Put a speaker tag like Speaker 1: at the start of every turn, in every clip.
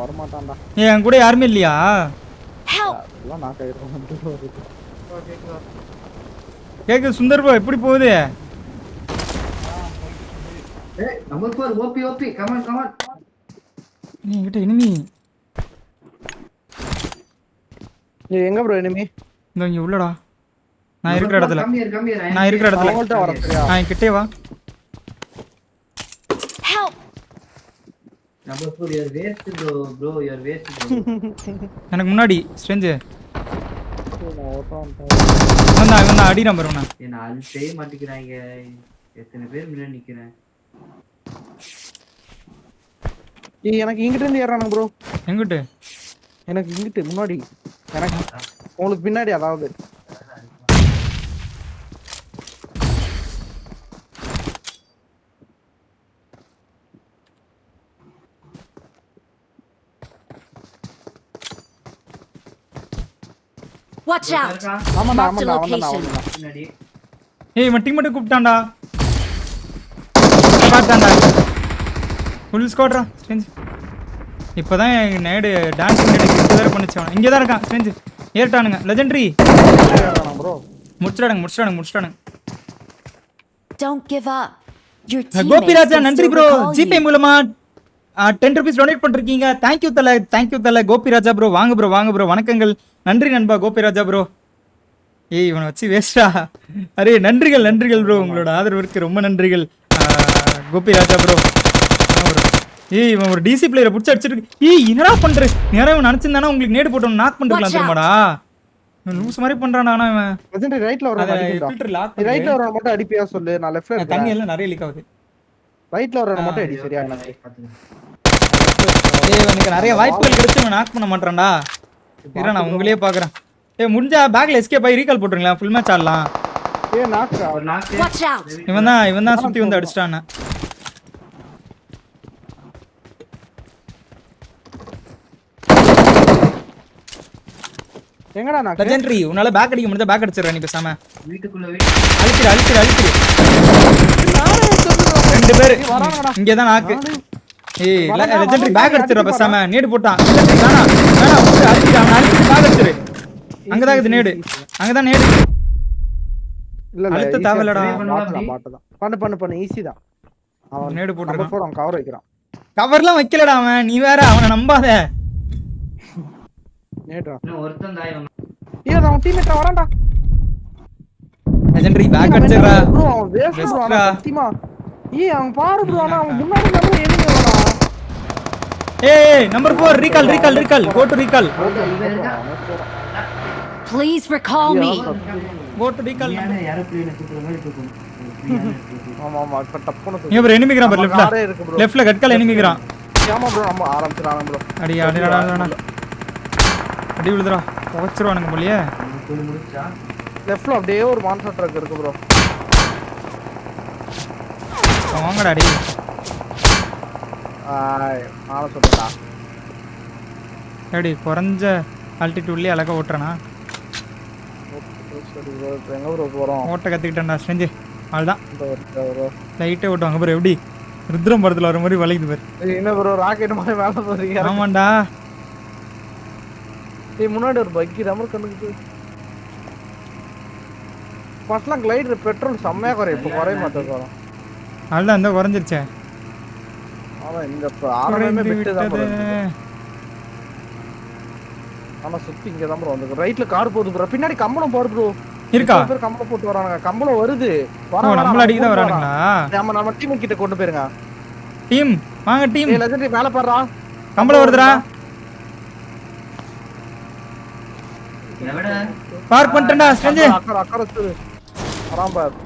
Speaker 1: வரமாட்டான்டா.
Speaker 2: என் கூட யாருமே இல்லையா? கேக்கு சுந்தர் ப்ரோ எப்படி போகுது?
Speaker 3: on.
Speaker 2: நீ என்கிட்ட இனிமே
Speaker 1: நீ எங்க ப்ரோ இனிமே
Speaker 2: இந்த இங்க உள்ளடா. நான் இருக்கிற இடத்துல. நான் இருக்கிற. இடத்துல. நான் கிட்டே வா.
Speaker 3: Are waste, bro. Bro, you are waste, bro.
Speaker 2: எனக்கு முன்னாடி ஸ்ட்ரெஞ்சு.
Speaker 1: நான் ஓட்டான்
Speaker 2: வந்தா இவன் தான் அடி நம்பர்
Speaker 3: என்ன அழுத்தவே மாட்டேங்கிறாங்க. எத்தனை பேர் முன்னாடி நிக்கிறேன்.
Speaker 1: ஏய், எனக்கு இங்கிட்ட இருந்து ஏறானுங்க ப்ரோ
Speaker 2: எங்கிட்டு?
Speaker 1: எனக்கு இங்கிட்டு முன்னாடி. எனக்கு உங்களுக்கு பின்னாடி அதாவது.
Speaker 4: Watch out!
Speaker 1: அவன்தான்
Speaker 4: location.
Speaker 1: அவன்தான்
Speaker 3: பின்னாடி.
Speaker 2: ஏய் இவன் டீம் மட்டும் கூப்பிட்டான்டா. பார்த்தான்டா. ஃபுல் ஸ்குவாட்ரா ஸ்ட்ரெஞ்ச் இப்போதான் நேடு டான்ஸ் நேடு கிட்ட வேற பண்ணிச்சு அவன். இங்கே தான் இருக்கான் ஸ்ட்ரெஞ்ச் ஏறிட்டானுங்க. லெஜெண்டரி முடிச்சிடானுங்க முடிச்சிடானுங்க முடிச்சிடானுங்க
Speaker 4: Don't give up. Your
Speaker 2: Gopi
Speaker 4: teammates
Speaker 2: Raja
Speaker 4: can
Speaker 2: நன்றி ப்ரோ ஜிபே. மூலமா டென் ருபீஸ் டொனேட் பண்ணிருக்கீங்க. தேங்க்யூ தல. தேங்க்யூ தல. கோபி ராஜா ப்ரோ வாங்க ப்ரோ வாங்க ப்ரோ வணக்கங்கள். நன்றி நண்பா கோபி ராஜா ப்ரோ ஏய் இவனை வச்சு வேஸ்டா அரே நன்றிகள் நன்றிகள் ப்ரோ உங்களோட ஆதரவிற்கு ரொம்ப நன்றிகள். கோபி ராஜா ப்ரோ ஏய் இவன் ஒரு டிசி பிளேயரை பிடிச்சி அடிச்சிருக்கு ஏய் என்னடா பண்ற? நேரம் இவன் நினைச்சிருந்தானா உங்களுக்கு நேடு போட்டு நாக் பண்ணிருக்கலாம். தெரியுமாடா? லூஸ் மாதிரி பண்றானா ஆனா இவன்
Speaker 1: லெஜெண்டரி ரைட்ல வர
Speaker 2: ஃபில்டர் லாக்
Speaker 1: ரைட்ல வர மட்டும் அடிப்பியா சொல்லு? நான் லெஃப்ட்ல
Speaker 2: தண்ணி எல்லாம் நிறைய லீக் ஆகுது.
Speaker 1: ரைட்ல வர மட்டும் அடி சரியா? எனக்கு
Speaker 2: ஏய் இவனுக்கு நிறைய வாய்ப்புகள் கிடைச்சு இவன் நாக் பண்ண மாட்டான்டா இரு நான் உங்களையே பாக்குறேன் ஏய் முடிஞ்சா பேக்ல எஸ்கேப் ஆகி ரீகால் போட்டுருங்களா ஃபுல் மேட்ச் ஆடலாம்.
Speaker 1: ஏ நாக்குடா
Speaker 3: ஒரு நாக்கு
Speaker 4: Watch out!
Speaker 2: இவன் தான் இவன் தான் சுத்தி வந்து அடிச்சிட்டான்.
Speaker 1: எங்கடா நாக்கு
Speaker 2: லெஜெண்டரி உன்னால பேக் அடிக்க முடிஞ்சா பேக் அடிச்சிடுற நீ பேசாம.
Speaker 3: வீட்டுக்குள்ள வீட்டு
Speaker 2: அழிச்சிரு அழிச்சிரு அழிச்சிரு ரெண்டு பேரு. இங்கே தான் நாக்கு ஏய் லெஜெண்டரி பேக் அடிச்சிடுற பேசாம. நேடு போட்டான் வேணாம் வேணாம் விட்டு அழிச்சிரு அவன் அழிச்சிட்டு பேக் அடிச்சிரு நேடு. நேடு.
Speaker 1: இல்ல
Speaker 2: அழுத்த.
Speaker 1: பாட்டு தான். பண்ணு பண்ணு பண்ணு. ஈஸி தான். அவன்
Speaker 2: நேடு
Speaker 1: கவர் வைக்கிறான்.
Speaker 2: கவர்லாம் வைக்கலடா அவன். நீ வேற அவனை நம்பாத.
Speaker 1: நேடுடா.
Speaker 3: இன்னும் ஒருத்தன் தான் இவன்.
Speaker 1: ஏய் அவன் டீம்மேட் வரான்டா
Speaker 2: லெஜெண்டரி பேக் அடிச்சிடுறா.
Speaker 1: ப்ரோ அவன் வேஸ்ட் ப்ரோ. சத்தியமா. ஏய் அவன் பாரு ப்ரோ ஆனா அவன் முன்னாடி நம்ம
Speaker 2: ஏய் number four recall recall recall go to recall
Speaker 4: Please recall me.
Speaker 2: Go to recall.
Speaker 1: ஆமா ஆமா இப்ப டப்புனு
Speaker 2: இங்க ஒரு எனிமிக்கிறான் பாரு லெஃப்ட்ல லெஃப்ட்ல கட்கால் எனிமிக்கிறான்
Speaker 1: ஆமா ப்ரோ நம்ம ஆரம்பிச்சிராங்க ப்ரோ
Speaker 2: அடி அடி அடி, அடி, அடி. விழுதுடா. துவைச்சிருவானுங்க போலியே.
Speaker 1: லெஃப்ட்ல அப்படியே ஒரு மான்ஸ்டர் ட்ரக் இருக்கு ப்ரோ
Speaker 2: வாங்கடா அடி.
Speaker 1: நானும் சொல்றேன்டா.
Speaker 2: எப்படி குறைஞ்ச ஆல்டிடியூட்லயே அழகா ஓட்டுறானா?
Speaker 1: சரி ப்ரோ இப்போ எங்க ப்ரோ போறோம்?
Speaker 2: ஓட்ட கத்துக்கிட்டேன்டா செஞ்சு.
Speaker 1: ப்ரோ
Speaker 2: லைட்டே ஓட்டுவாங்க பாரு எப்படி? ருத்ரம் படத்துல வர மாதிரி வளைக்குது பாரு.
Speaker 1: என்ன ப்ரோ ராக்கெட் மாதிரி மேல போறீங்க
Speaker 2: ஆமாண்டா.
Speaker 1: ஏய் முன்னாடி ஒரு பக்கி ரமர் கண்ணுக்கு ஃபர்ஸ்ட்லாம் கிளைடர் பெட்ரோல் செம்மையா குறையும் இப்போ குறைய வரும்
Speaker 2: அதுதான் இந்த குறைஞ்சிருச்சே.
Speaker 1: ஆனா இந்த இப்போ ஆரம்பமே விட்டு தான் ப்ரோ சுத்தி இங்க தான் ப்ரோ ரைட்ல கார் போகுது ப்ரோ பின்னாடி கம்பளம் போடு ப்ரோ
Speaker 2: இருக்கா
Speaker 1: பேர் கம்பளம் போட்டு வரானுங்க கம்பளம் வருது
Speaker 2: ஓ நம்மள அடிக்க தான் வரானுங்களா
Speaker 1: நம்ம நம்ம டீம் கிட்ட கொண்டு போயிருங்க
Speaker 2: டீம் வாங்க டீம்
Speaker 1: ஏய் லெஜெண்டரி மேல பாடுறா
Speaker 2: கம்பளம் வருதுடா பார்க் பண்ணிட்டேன்டா செஞ்சு
Speaker 1: அக்கறை அக்கறை வரான் பார்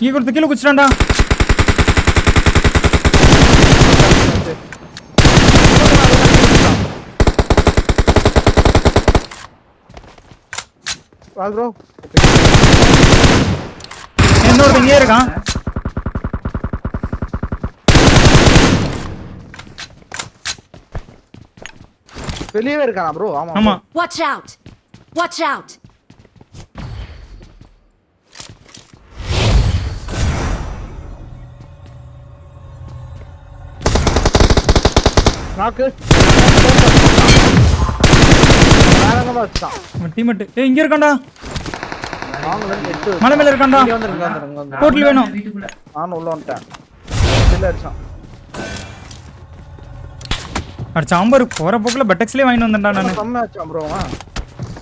Speaker 2: கீ கொடுத்து கீழே குச்சிட்டான்டா
Speaker 1: வா ப்ரோ
Speaker 2: என்னோட இங்கே இருக்கான்
Speaker 1: வெளியவே இருக்கானா ப்ரோ ஆமா
Speaker 2: ஆமா
Speaker 4: Watch out! Watch out!
Speaker 1: நாக்கு
Speaker 2: டீமேட் ஏய் இங்க இருக்கான்டா. மலை மேல இருக்கான்டா. போட்டில் வேணும்.
Speaker 1: நானும் உள்ள வந்துட்டேன். இல்ல அடிச்சான்.
Speaker 2: அடிச்ச ஆம்பர் போற போக்குல பெட்டக்ஸ்லயே வாங்கிட்டு வந்தேன்டா நானு.
Speaker 1: செம்ம ப்ரோ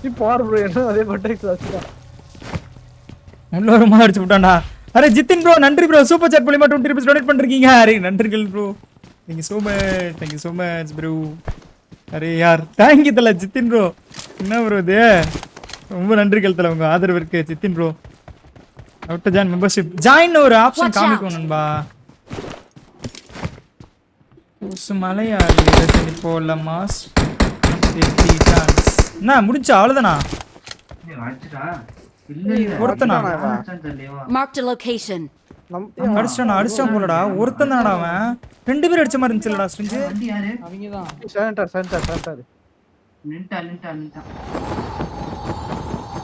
Speaker 1: நீ பாரு ப்ரோ என்ன அதே பட்டேக்ஸ் வச்சுட்டான்
Speaker 2: உள்ள ஒரு மாதிரி அடிச்சு விட்டான்டா. அரே ஜித்தின் ப்ரோ நன்றி ப்ரோ சூப்பர் சாட் மூலியமா டுவெண்ட்டி ருபீஸ் டொனேட் பண்ணிருக்கீங்க. அரே நன்றிகள் bro thank you so much thank you so much bro array யார்? தேங்க்யூ தல ஜித்தின் ப்ரோ என்ன ப்ரோ இது? ரொம்ப நன்றிகள் தல உங்க ஆதரவு இருக்கு Jithin bro out join membership join ஒரு ஆப்ஷன். காமிக்கும் நண்பா. ஊசு மலையாளி போல மாஸ். என்ன முடிஞ்சா அவ்வளோதானா ஒருத்தனா?
Speaker 3: அடிச்சான் தெரியவா
Speaker 2: அடிச்சான் அடிச்சான் போலடா. ஒருத்தன் தானடா அவன். ரெண்டு பேரும் அடிச்ச மாதிரி இருந்துச்சுலடா ஸ்ட்ரிஞ்சு
Speaker 3: யாரு
Speaker 1: அவங்க தான் சேனட்டார்
Speaker 3: நின்ட்டா நின்ட்டா நின்ட்டா.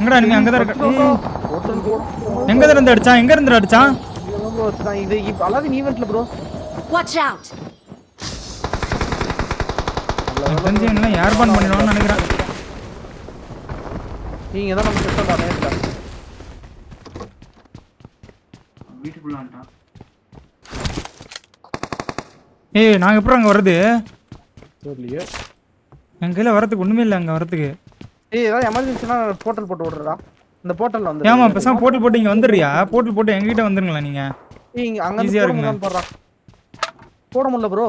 Speaker 2: எங்கடா இருக்க? ஏய்,
Speaker 1: ஒருத்தன் கூட
Speaker 2: எங்க இருந்து அடிச்சான்? எங்க இருந்து அடிச்சான்?
Speaker 1: ப்ரோ இது இப்ப அலாவின் ஈவென்ட்ல ப்ரோ
Speaker 4: Watch out!
Speaker 2: எனக்கு தெரிஞ்சு எல்லாம் ஏர் பான் பண்ணிடுவான்னு நினைக்கிறேன்
Speaker 1: நீங்க தான் நம்ம செட் பண்ணா
Speaker 3: வீட்டுக்குள்ள வந்துட்டான்
Speaker 2: ஏய் நாங்க எப்பறம் அங்க வர்றது?
Speaker 1: தெரியலையே.
Speaker 2: என் கையில வரதுக்கு ஒண்ணுமே இல்லை அங்க வரதுக்கு
Speaker 1: ஏய் ஏதாவது எமர்ஜென்சினா போர்ட்டல் போட்டு விடுறா இந்த போர்ட்டல்ல வந்து
Speaker 2: ஏமா பேசாம போட்டில் போட்டு இங்க வந்துடுறியா? போட்டில் போட்டு எங்ககிட்ட வந்துருங்களா நீங்க?
Speaker 1: ஏய் இங்க அங்க இருந்து
Speaker 2: இருக்குமே.
Speaker 1: போடுறா. போட முடியல ப்ரோ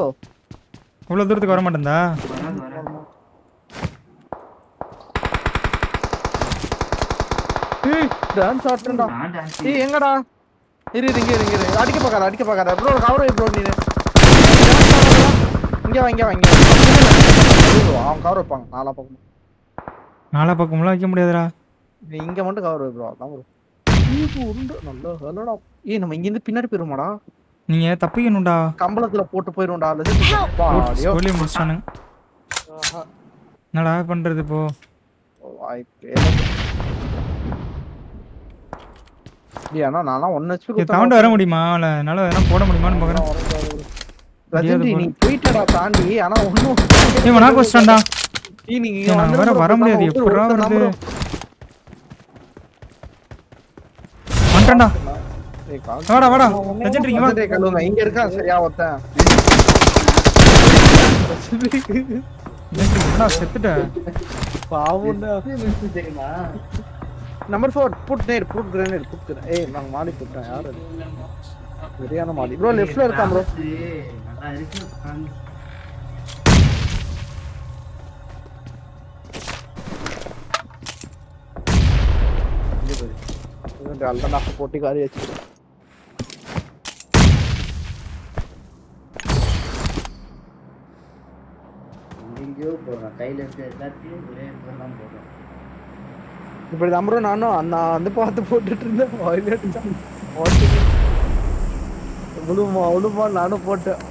Speaker 2: இவ்வளவு தூரத்துக்கு வர மாட்டேன்டா.
Speaker 3: வராது வராது.
Speaker 1: டான்ஸ் ஆடுறா
Speaker 3: நான் டான்ஸ்
Speaker 1: ஏய் எங்கடா? இரு இரு, இங்க இரு. அடிக்க பார்க்காத அடிக்க பார்க்காத. ப்ரோ கவர் ப்ரோ நீ இங்க வா இங்க வா இங்க வா. அவன் கவர் வைப்பாங்க நாலா பக்கம்
Speaker 2: நாலா பக்கம்லாம் வைக்க முடியாதுடா.
Speaker 1: இங்க மட்டும் கவர் வை ப்ரோ அதான் ப்ரோ நல்லா ஹலோடா ஏய் நம்ம இங்க இருந்து பின்னாடி போயிருமாடா
Speaker 2: நீங்க தப்பிக்கணும்டா.
Speaker 1: கம்பளத்துல போட்டு போயிரும்டா
Speaker 2: சொல்லி முடிச்சானுங்க என்னடா பண்றது இப்போ?
Speaker 1: வாய்ப்பே அண்ணா நான்லாம் ஒன் ஹெச்பி
Speaker 2: இங்க தாண்ட வர முடியுமா? இல்ல என்னால எதனா போட முடியுமான்னு பாக்குறேன்
Speaker 1: ரஜினி நீ போயிட்டடா தாண்டி. ஆனா ஒண்ணும்
Speaker 2: ஏய் நான்
Speaker 1: நீங்க
Speaker 2: நான் வர முடியாது. வருது? வாடா வாடா. லெஜெண்டரி இங்க வா.
Speaker 1: ரஜினி கழுவுங்க. இங்க இருக்கான் சரியா ஒருத்தன்.
Speaker 2: செத்துட்ட?
Speaker 1: பாவுண்டா number four put near put grenade put grenade ஏய் நாங்கள் மாடி போட்டோம் யார் அது? சரியான மாடி. ப்ரோ லெஃப்ட்ல இருக்கான் ப்ரோ அல்டா போட்டி காரி வச்சு
Speaker 3: எங்கேயோ போடுறான் கையில இருக்க எல்லாத்தையும் ஒரே இடத்துல தான் போடுறான்.
Speaker 1: இப்படி ப்ரோ நானும் நான் வந்து பார்த்து போட்டுட்டு இருந்தேன். விழுமா விழுமா நானும் போட்டேன்.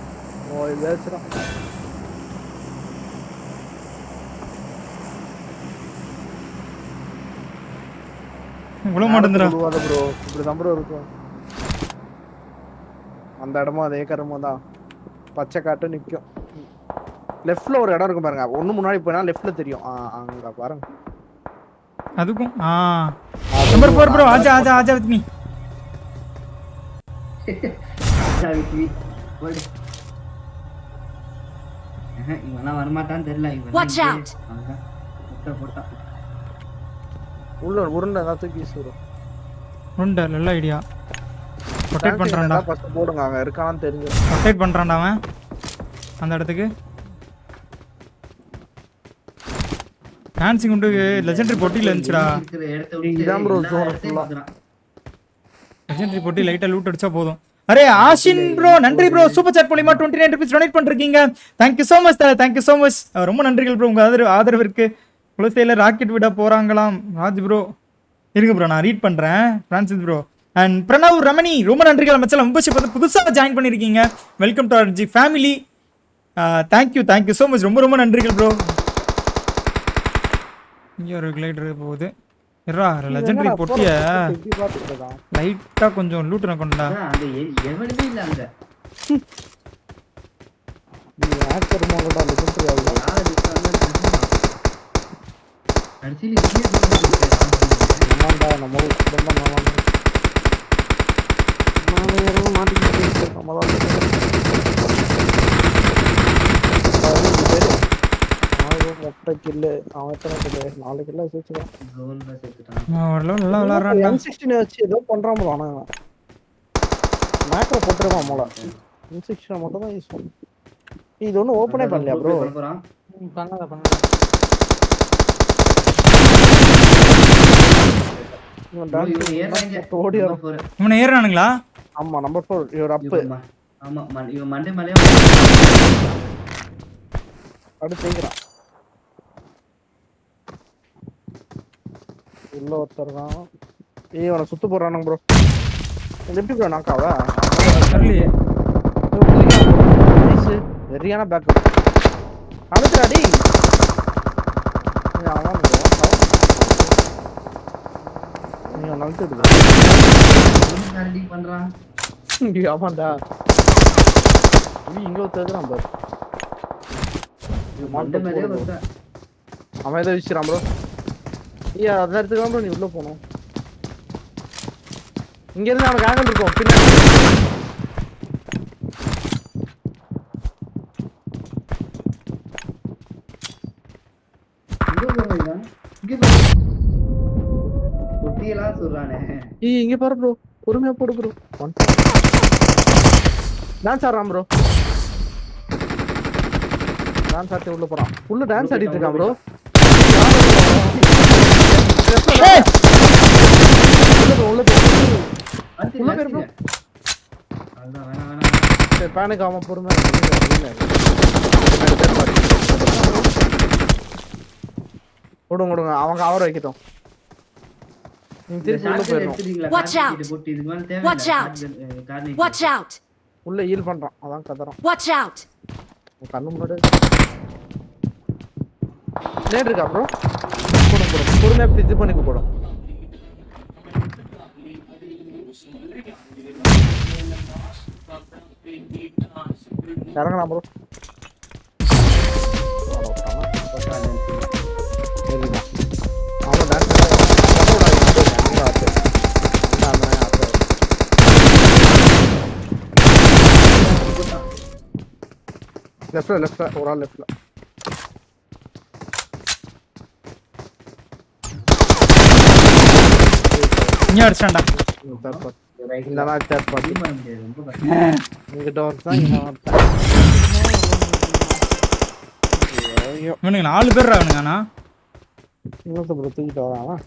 Speaker 1: ஓ பேசுறான்.
Speaker 2: விழ
Speaker 1: விழுவாத ப்ரோ இப்படி தான் ப்ரோ இருக்கும். அந்த இடமும் அதே கரமும் தான். பச்சை காட்டு நிக்கும். லெஃப்ட்ல ஒரு இடம் இருக்கும் பாருங்க. ஒண்ணு முன்னாடி போனா லெஃப்ட்ல தெரியும். அங்க பாருங்க.
Speaker 2: அதுக்கும்? ஆ. நம்பர் ஃபோர் ப்ரோ ஆஜா ஆஜா ஆஜா வித் மீ
Speaker 3: சாவித்ரி, போடு. ஆஹா, இவன்லாம் வரமாட்டான்னு தெரியல இவன்
Speaker 4: out.
Speaker 3: அவ்வளவுதான். முட்டை போட்டான்.
Speaker 1: உள்ள உருண்டை தான் தூக்கி வீசுறோம்
Speaker 2: உண்டு நல்ல ஐடியா ரொட்டேட் பண்றான்டா.
Speaker 1: ஃபர்ஸ்ட் போடுங்க அங்க இருக்கான்னு தெரிஞ்சு.
Speaker 2: ரொட்டேட் பண்றான்டா அவன். அந்த இடத்துக்கு. டான்சிங் உண்டு லெஜெண்டரி போட்டியில் இருந்துச்சுடா.
Speaker 1: இதான்
Speaker 3: இடத்தையும்
Speaker 1: full-ஆ.
Speaker 3: பார்க்கறான்.
Speaker 2: லெஜெண்டரி போட்டி லைட்டா லூட் அடிச்சா போதும். அரே ஆஷின் ப்ரோ நன்றி ப்ரோ சூப்பர் சாட் மூலியமா டுவெண்ட்டி நைன் ருபீஸ் டொனேட் பண்ணிருக்கீங்க தேங்க்யூ ஸோ மச் தல. தேங்க்யூ ஸோ மச் ரொம்ப நன்றிகள் ப்ரோ உங்க ஆதரவு ஆதரவிற்கு குலசையில ராக்கெட் விட போறாங்களாம். ராஜ் ப்ரோ இருங்க ப்ரோ நான் ரீட் பண்றேன். Francis bro and Pranav Ramani ரொம்ப நன்றிகள் மச்சான். மெம்பர்ஷிப் வந்து புதுசாக ஜாயின் பண்ணியிருக்கீங்க welcome to our G family thank you thank you so much ரொம்ப ரொம்ப நன்றிகள் ப்ரோ இங்கே ஒரு கிளைடர் போகுது. இருடா லெஜெண்டரி பொட்டிய? லைட்டாக கொஞ்சம் லூட்டு நான் கொண்டா.
Speaker 3: எ- எவனுமே இல்ல அங்க.
Speaker 1: நீ ஹேக்கர் மோனோட லெஜெண்டரி ஆகுது.
Speaker 3: யார்
Speaker 1: நம்ம மாட்டிக்கிட்டு நம்ம தான் கில்லு அவன் எத்தனை கில்லு நாலு கில்ல வச்சுக்கலாம்
Speaker 3: ரோல்ல சேர்த்துட்டான்.
Speaker 2: அவன் ஓரளவு நல்லா விளாட்றான்டா
Speaker 1: எம் சிக்ஸ்டின் வச்சு ஏதோ பண்றான் போல ஆனா மேக்ரோ போட்டுருவான் போல. எம் சிக்ஸ்டின் மட்டும் தான் யூஸ் பண்ணும் இது ஒன்றும் ஓப்பனே பண்ணலையா ப்ரோ
Speaker 3: பண்ண போறான்
Speaker 1: பண்ணாத பண்ணாத இவன்
Speaker 2: ஏறுறானுங்களா?
Speaker 1: ஆமா நம்பர் ஃபோர் இவர் அப்பு
Speaker 3: இவன் ம- ஆமா ம- இவன் மண்டே மேலே
Speaker 1: அடுத்து உள்ள ஒருத்தர் தான் ஏய் அவனை சுத்து போடுறானுங்க ப்ரோ எப்படி ப்ரோ நாக்காவா?
Speaker 2: தெரியலையே
Speaker 1: வெறியான பேக் அழுத்துறாடி அவன் நீ அவன் அழுத்துடுது
Speaker 3: ரெடி பண்றான்
Speaker 1: ஆமாண்டா இங்க ஒருத்தர் பாரு
Speaker 3: ஒருத்தன்
Speaker 1: அவன் ஏதோ வச்சுறான் ப்ரோ ஐயா அந்த இடத்துக்கு தான் நீ உள்ள போகணும் இங்க இருந்து அவனுக்கு ஆங்கிள் இருக்கும் பின்னாடி
Speaker 3: இங்க பாரு பாரு.
Speaker 1: பொறுமையா போடு ப்ரோ டான்ஸ் ஆடுறான் ப்ரோ டான்ஸ் ஆடி உள்ள போறான். உள்ள டான்ஸ் ஆடிட்டு இருக்கான் ப்ரோ உள்ள போ
Speaker 3: அடுத்து
Speaker 1: உள்ள போயிரு bro.
Speaker 3: அதான் வேணாம் வேணாம் வேணாம்.
Speaker 1: பேனுக்கு அவன் பொறுமையா விடுங்க விடுங்க அவங்க அவர் வைக்கட்டும் நீங்க திருப்பி உள்ள
Speaker 3: shotgun
Speaker 1: போயிடணும்
Speaker 3: எடுத்துட்டீங்களா?
Speaker 4: Watch
Speaker 3: கார்
Speaker 1: உள்ள ஹீல் பண்றான் அதான் கதறான்
Speaker 4: Watch out!
Speaker 1: கண்ணு முன்னாடி நேட் இருக்கா ப்ரோ போடும் போடும் பொறுமையா இப்படி இது இறங்கலாம் ப்ரோ லெஃப்ட்ல லெஃப்ட்ல ஒரு ஆள் லெஃப்ட்ல
Speaker 2: இங்கே அடிச்சான்டா
Speaker 1: இந்த
Speaker 3: பண்ண ரொம்ப கஷ்டம்.
Speaker 1: ஒருத்தன் இங்க ஒருத்தன் ஐயோ
Speaker 2: இவனுங்க நாலு பேர் அவனுங்க ஆனா
Speaker 1: இன்னொருத்த தூக்கிட்டு வரான்